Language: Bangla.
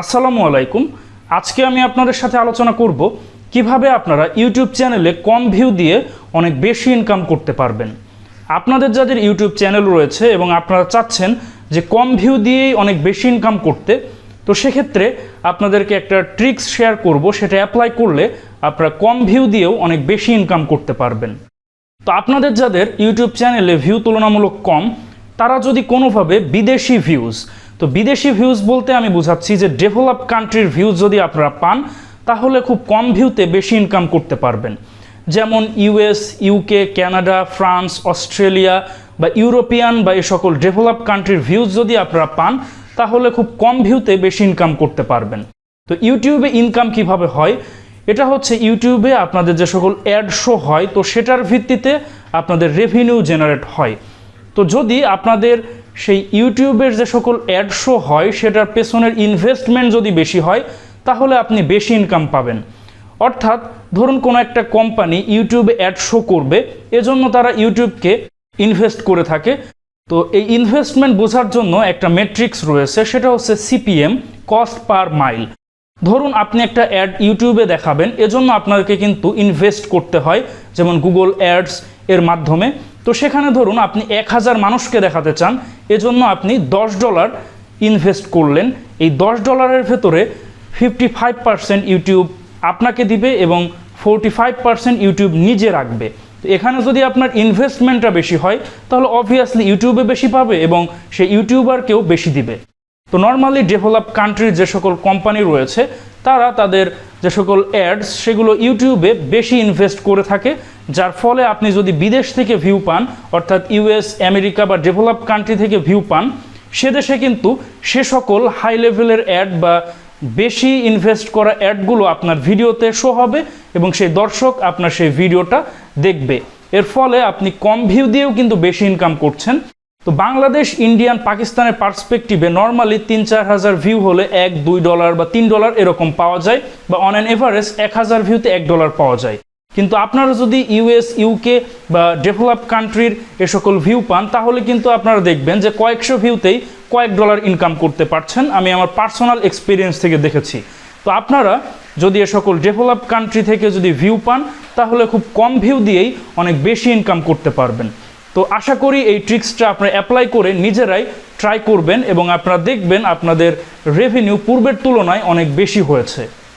আসসালামু আলাইকুম। আজকে আমি আপনাদের সাথে আলোচনা করব কীভাবে আপনারা ইউটিউব চ্যানেলে কম ভিউ দিয়ে অনেক বেশি ইনকাম করতে পারবেন। আপনাদের যাদের ইউটিউব চ্যানেল রয়েছে এবং আপনারা চাচ্ছেন যে কম ভিউ দিয়েই অনেক বেশি ইনকাম করতে, তো সেক্ষেত্রে আপনাদেরকে একটা ট্রিক্স শেয়ার করব, সেটা অ্যাপ্লাই করলে আপনারা কম ভিউ দিয়েও অনেক বেশি ইনকাম করতে পারবেন। তো আপনাদের যাদের ইউটিউব চ্যানেলে ভিউ তুলনামূলক কম, তারা যদি কোনোভাবে বিদেশি ভিউজ তো বিদেশি ভিউজ বলতে আমি বোঝাচ্ছি যে ডেভেলপ কান্ট্রির ভিউজ যদি আপনারা পান, তাহলে খুব কম ভিউতে বেশি ইনকাম করতে পারবেন। যেমন US UK Canada France Australia বা ইউরোপিয়ান বা এই সকল ডেভেলপ কান্ট্রির ভিউজ যদি আপনারা পান, তাহলে খুব কম ভিউতে বেশি ইনকাম করতে পারবেন। তো ইউটিউবে ইনকাম কীভাবে হয়? এটা হচ্ছে ইউটিউবে আপনাদের যে সকল অ্যাড শো হয়, তো সেটার ভিত্তিতে আপনাদের রেভিনিউ জেনারেট হয়। তো যদি আপনাদের সেই ইউটিউবের যে সকল অ্যাড শো হয়, সেটার পেছনের ইনভেস্টমেন্ট যদি বেশি হয়, তাহলে আপনি বেশি ইনকাম পাবেন। অর্থাৎ ধরুন কোনো একটা কোম্পানি ইউটিউবে অ্যাড শো করবে, এজন্য তারা ইউটিউবকে ইনভেস্ট করে থাকে। তো এই ইনভেস্টমেন্ট বোঝার জন্য একটা মেট্রিক্স রয়েছে, সেটা হচ্ছে সিপিএম কস্ট পার মাইল ধরুন আপনি একটা অ্যাড ইউটিউবে দেখাবেন, এজন্য আপনাকে কিন্তু ইনভেস্ট করতে হয়, যেমন গুগল অ্যাডস এর মাধ্যমে। তো সেখানে ধরুন আপনি এক হাজার মানুষকে দেখাতে চান, এজন্য আপনি দশ ডলার ইনভেস্ট করলেন। এই দশ ডলারের ভেতরে ফিফটি ফাইভ পার্সেন্ট ইউটিউব আপনাকে দিবে এবং ফোরটি ফাইভ পার্সেন্ট ইউটিউব নিজে রাখবে। এখানে যদি আপনার ইনভেস্টমেন্টটা বেশি হয়, তাহলে অবভিয়াসলি ইউটিউবে বেশি পাবে এবং সে ইউটিউবারকেও বেশি দিবে। তো নর্মালি ডেভেলপ কান্ট্রির যে সকল কোম্পানি রয়েছে তারা তাদের যে সকল অ্যাডস সেগুলো ইউটিউবে বেশি ইনভেস্ট করে থাকে, যার ফলে আপনি যদি বিদেশ থেকে ভিউ পান, অর্থাৎ ইউএস আমেরিকা বা ডেভেলপ কান্ট্রি থেকে ভিউ পান, সে দেশে কিন্তু সে সকল হাই লেভেলের অ্যাড বা বেশি ইনভেস্ট করা অ্যাডগুলো আপনার ভিডিওতে শো হবে এবং সেই দর্শক আপনার সেই ভিডিওটা দেখবে। এর ফলে আপনি কম ভিউ দিয়েও কিন্তু বেশি ইনকাম করছেন। তো বাংলাদেশ, ইন্ডিয়ান, পাকিস্তানের পার্সপেক্টিভে নর্মালি তিন চার হাজার ভিউ হলে এক, দুই ডলার বা তিন ডলার এরকম পাওয়া যায় বা অন অ্যান এভারেজ এক হাজার ভিউতে এক ডলার পাওয়া যায়। কিন্তু আপনারা যদি ইউএস ইউকে বা ডেভেলপ কান্ট্রির এ সকল ভিউ পান, তাহলে কিন্তু আপনারা দেখবেন যে কয়েকশো ভিউতেই কয়েক ডলার ইনকাম করতে পারছেন। আমি আমার পার্সোনাল এক্সপিরিয়েন্স থেকে দেখেছি। তো আপনারা যদি এ সকল ডেভেলপ কান্ট্রি থেকে যদি ভিউ পান, তাহলে খুব কম ভিউ দিয়েই অনেক বেশি ইনকাম করতে পারবেন। তো আশা করি এই ট্রিক্সটা আপনারা অ্যাপ্লাই করে নিজেরাই ট্রাই করবেন এবং আপনারা দেখবেন আপনাদের রেভিনিউ পূর্বের তুলনায় অনেক বেশি হয়েছে।